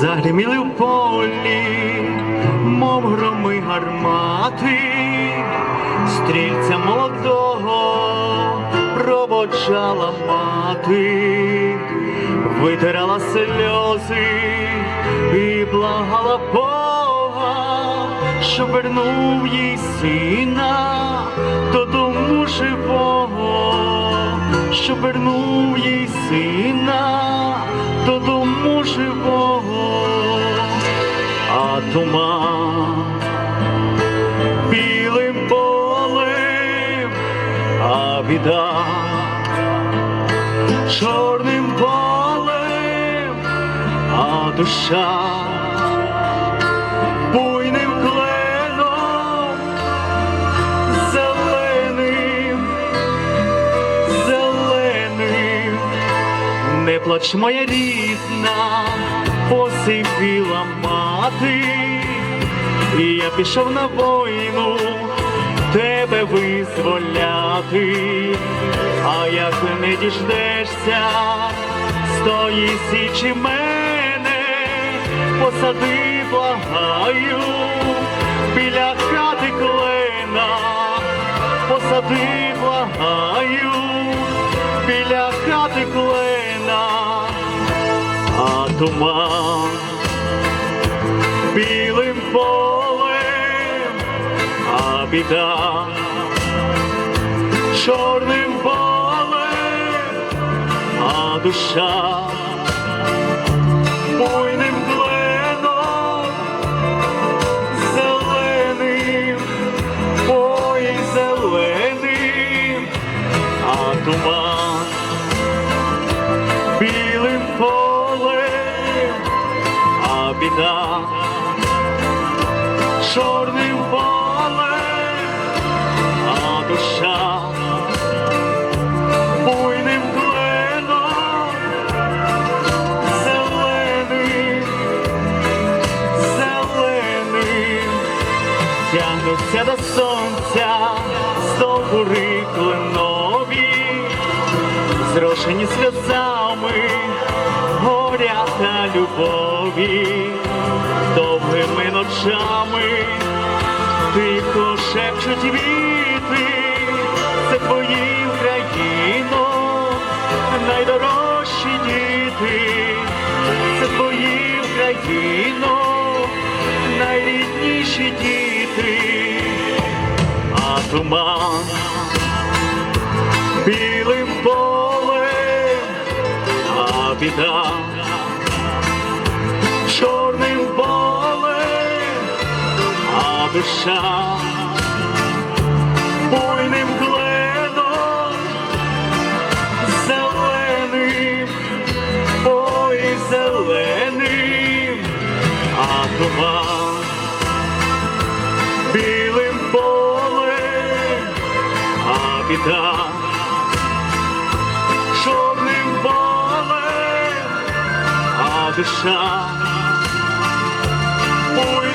Загриміли в полі, Мов громи гармати, стрільця молодого проводжала мати, витирала сльози і благала Бога, що вернув їй сина додому живого, що вернув їй сина додому живого, а туман. Білим полем, а біда. Чорним полем, а душа. Буйним кленом зеленим, зеленим. Не плач, моя рідна, посивіла мати, і я пішов на війну тебе визволяти, а як не діждешся з тої січі мене, посади, благаю, біля хати клена, посади, благаю, біля хати клена, а туман біда чорним полем, а душа буйним кленом, зеленим, ой, зеленим, а туман білим полем, а біда. Чорним тягнуться до сонця стовбури кленові, зрошені сльозами горя та любові, довгими ночами тихо шепчуть віти, це твої Україно, найдорожчі діти, це твої Україно, найрідніші діти, туман. Білим полем, а біда. Чорним полем, а душа. Буйним кленом, зеленим, ой, зеленим, а туман біда чорним полем, а душа. Ой,